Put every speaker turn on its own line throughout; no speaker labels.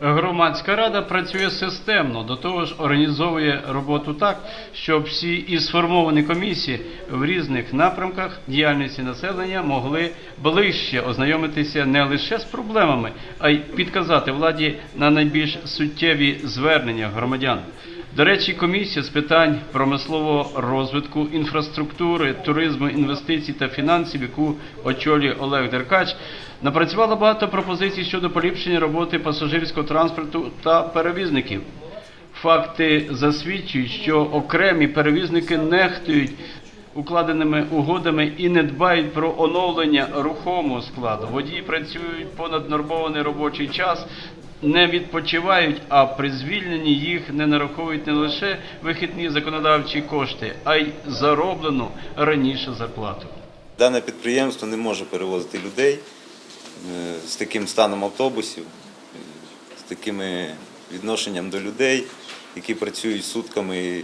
Громадська рада працює системно, до того ж організовує роботу так, щоб всі і сформовані комісії в різних напрямках діяльності населення могли ближче ознайомитися не лише з проблемами, а й підказати владі на найбільш суттєві звернення громадян. До речі, комісія з питань промислового розвитку, інфраструктури, туризму, інвестицій та фінансів, яку очолює Олег Деркач, напрацювала багато пропозицій щодо поліпшення роботи пасажирського транспорту та перевізників. Факти засвідчують, що окремі перевізники нехтують укладеними угодами і не дбають про оновлення рухомого складу. Водії працюють понад нормований робочий час, не відпочивають, а при звільненні їх не нараховують не лише вихідні законодавчі кошти, а й зароблену раніше зарплату.
Дане підприємство не може перевозити людей е, з таким станом автобусів, е, з таким відношенням до людей, які працюють сутками.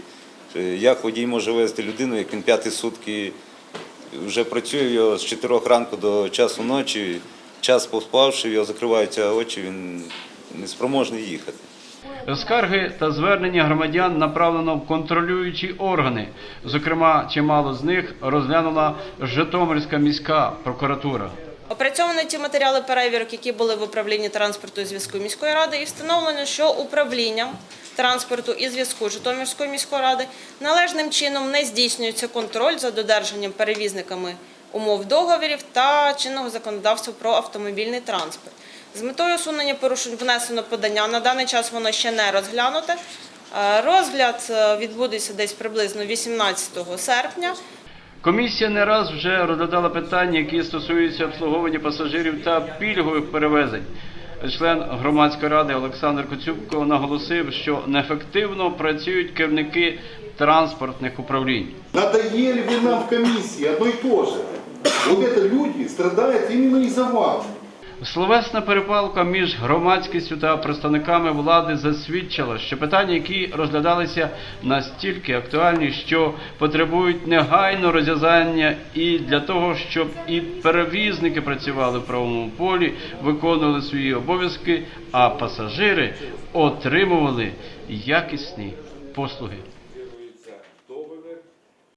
Е, Як водій може везти людину, як він п'яті сутки вже працює його з 4 ранку до часу ночі, час поспавши, його закриваються очі, він неспроможний їхати.
Скарги та звернення громадян направлено в контролюючі органи. Зокрема, чимало з них розглянула Житомирська міська прокуратура.
Опрацьовані ті матеріали перевірок, які були в управлінні транспорту і зв'язку міської ради, і встановлено, що управлінням транспорту і зв'язку Житомирської міської ради належним чином не здійснюється контроль за додержанням перевізниками умов договорів та чинного законодавства про автомобільний транспорт. З метою усунення порушень внесено подання. На даний час воно ще не розглянуте. Е, Розгляд е, відбудеться десь приблизно 18 серпня.
Комісія не раз вже розглядала питання, які стосуються обслуговування пасажирів та пільгових перевезень. Член громадської ради Олександр Коцюбко наголосив, що неефективно працюють керівники транспортних управлінь.
Надоели вы нам в комиссии одно и то же. Вот это люди страдают именно из-за вас.
Словесна перепалка між громадськістю та представниками влади засвідчила, що питання, які розглядалися, настільки актуальні, що потребують негайно розв'язання і для того, щоб і перевізники працювали в правовому полі, виконували свої обов'язки, а пасажири отримували якісні послуги.